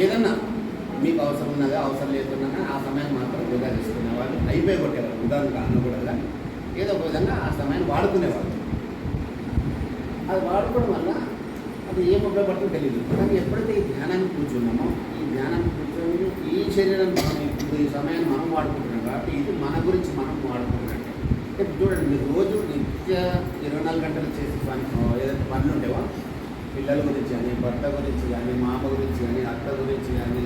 ఏదన్నా మీకు అవసరం ఉన్నదా అవసరం లేకున్నా ఆ సమయాన్ని మాత్రం వృధా చేసుకునేవాళ్ళు అయిపోయి కొట్టేవాళ్ళు ఉదాహరణ కారణం కూడా కానీ ఏదో ఒక విధంగా ఆ సమయాన్ని వాడుకునేవాళ్ళు. అది వాడుకోవడం వల్ల అది ఏం ఉపయోగపడుతుందో తెలియదు కానీ ఎప్పుడైతే ఈ ధ్యానాన్ని కూర్చున్నామో ఈ ధ్యానాన్ని కూర్చొని ఈ శరీరాన్ని మనం ఇప్పుడు ఈ సమయాన్ని మనం వాడుకుంటున్నాం కాబట్టి ఇది మన గురించి మనం వాడుకుంటున్నట్టే. చూడండి మీరు రోజు నిత్య ఇరవై నాలుగు గంటలు చేసే పని ఏదైతే పనులు ఉండేవో పిల్లల గురించి కానీ భర్త గురించి కానీ మామ గురించి కానీ అత్త గురించి కానీ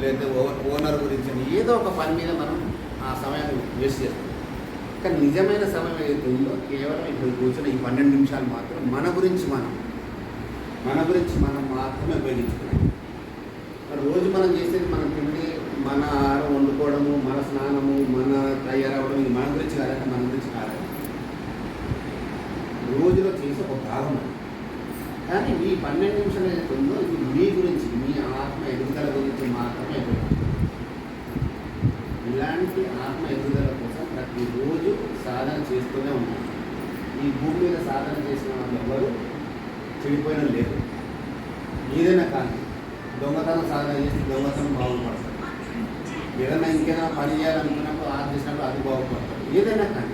లేదా ఓ- ఓనర్ గురించి కానీ ఏదో ఒక పని మీద మనం ఆ సమయాన్ని వేస్ట్ చేస్తాం. కానీ నిజమైన సమయం ఏదైతే ఉందో కేవలం ఇప్పుడు కూర్చొని ఈ పన్నెండు నిమిషాలు మాత్రం మన గురించి మనం మన గురించి మనం మాత్రమే ఉపయోగించుకున్నాం రోజు మనం చేసేది మన తిండి మన ఆహారం వండుకోవడము మన స్నానము మన తయారవడం ఇది మన గురించి కాదంటే మన గురించి కాదు రోజులో చేసే ఒక భాగం కానీ ఈ పన్నెండు నిమిషాలు ఏదైతే ఉందో ఇది మీ గురించి మీ ఆత్మ ఎదుగుదల గురించి మాత్రమే ఇలాంటి ఆత్మ ఎదుగుదల కోసం ప్రతిరోజు సాధన చేస్తూనే ఉన్నాం ఈ భూమి మీద సాధన చేసిన వాళ్ళు ఎవరు? చెడిపోయిన లేదు ఏదైనా కానీ దొంగతనం సాధన చేసి దొంగతనం బాగుపడతారు. ఏదైనా ఇంకేదైనా పని చేయాలనుకున్నప్పుడు ఆ చేసినప్పుడు అది బాగుపడతారు. ఏదైనా కానీ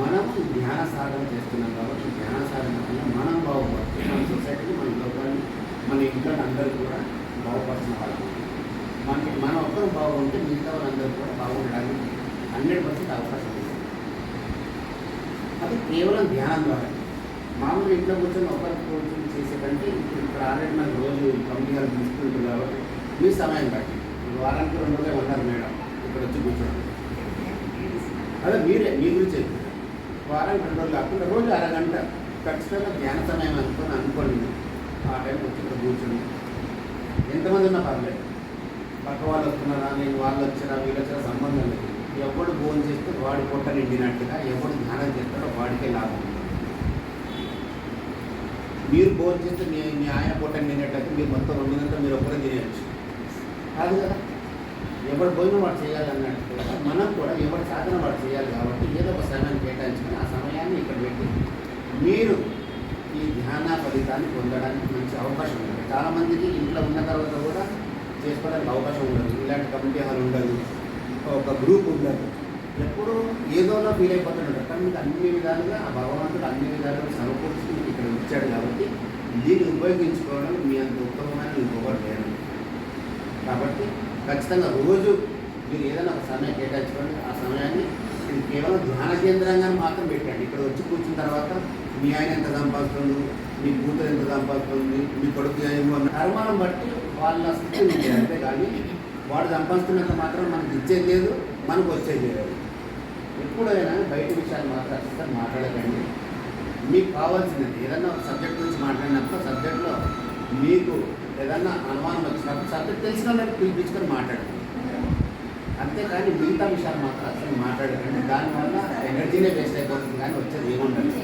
మనం ధ్యాన సాధన చేస్తున్నాం కాబట్టి జ్ఞాన సాధన వల్ల మనం బాగుపడుతుంది మన సొసైటీని మన లోకాన్ని మన ఇంట్లో అందరూ కూడా బాగుపడుతున్న వాళ్ళు. మనకి మన ఒక్కరు బాగుంటే మిగతా వాళ్ళందరూ కూడా బాగుండడానికి హండ్రెడ్ పర్సెంట్ అవకాశం ఉంది. అది కేవలం ధ్యానం ద్వారా. మామూలు ఇంట్లో కూర్చొని ఒకరు కూర్చొని చేసేటంటే ఇప్పుడు ఆల్రెడీ రోజు కంపెనీలు తీసుకుంటుంది కాబట్టి మీ సమయం బట్టి వారానికి రెండు రోజులు ఉన్నారు మేడం? ఇక్కడ వచ్చి కూర్చోండి. అదే మీరే మీ గురించి వారానికి రెండు రోజులు కాకుండా రోజు అరగంట ఖచ్చితంగా ధ్యాన సమయం అనుకొని అనుకోండి. ఆ టైంకి వచ్చి ఇక్కడ కూర్చొని. ఎంతమంది ఉన్నా పర్లేదు. పక్క వాళ్ళు వస్తున్నారా నేను వాళ్ళు వచ్చారా వీళ్ళు వచ్చారా సంబంధం లేదు. ఎవడు భోజనం చేస్తే వాడి పొట్ట నిండినట్టుగా ఎవడు ధ్యానం చేస్తాడో వాడికే లాభం. మీరు భోజనం చేస్తే మీ మీ ఆయన పొట్ట నిండినట్టయితే మీరు మొత్తం వండినంత మీరు ఒక్కరే తినేయచ్చు. కాదు కదా? ఎవడు భోజనం వాడు చేయాలన్నట్టు మనం కూడా ఎవరి సాధన వాడు చేయాలి కాబట్టి ఏదో ఒక సమయాన్ని కేటాయించుకొని ఆ సమయాన్ని ఇక్కడ పెట్టి మీరు ఈ ధ్యాన ఫలితాన్ని పొందడానికి మంచి అవకాశం ఉంటుంది. చాలామందికి ఇంట్లో ఉన్న తర్వాత కూడా చేసుకోవడానికి అవకాశం ఉండదు. ఇలాంటి కమిటీ హాల్ ఉండదు. ఒక గ్రూప్ ఉండదు. ఎప్పుడు ఏదోలా ఫీల్ అయిపోతున్నాడు కానీ మీకు అన్ని విధాలుగా ఆ భగవంతుడు అన్ని విధాలుగా సమకూర్చి మీకు ఇక్కడ ఇచ్చాడు కాబట్టి దీన్ని ఉపయోగించుకోవడం మీ అంత ఉత్తమమైన ఇంకొకటి కాబట్టి ఖచ్చితంగా రోజు మీరు ఏదైనా ఒక సమయం కేటాయించుకోండి. ఆ సమయాన్ని ఇది కేవలం ధ్యాన కేంద్రంగా మాత్రం పెట్టండి. ఇక్కడ వచ్చి కూర్చున్న తర్వాత మీ ఆయన ఎంత సంపాదిస్తుంది మీ కూతురు ఎంత సంపాదిస్తుంది మీ కొడుకు ఏమో అన్న కర్మాలను బట్టి వాళ్ళ స్థితి ఉంది. అంతే కానీ వాడు సంపాదిస్తున్నంత మాత్రం మనకి ఇచ్చేది లేదు మనకు వచ్చేది లేదు. ఎప్పుడైనా బయట విషయాలు మాత్రం అసలు మాట్లాడకండి. మీకు కావాల్సింది ఏదన్నా సబ్జెక్ట్ గురించి మాట్లాడినప్పుడు సబ్జెక్ట్లో మీకు ఏదన్నా అనుమానం వచ్చినప్పుడు సబ్జెక్ట్ తెలిసిన వాళ్ళకి పిలిపించుకొని మాట్లాడండి. అంతేకాని మిగతా విషయాలు మాత్రం అసలు మాట్లాడకండి. దానివల్ల ఎనర్జీనే వేస్ట్ అయిపోతుంది కానీ వచ్చేది ఏముండదు.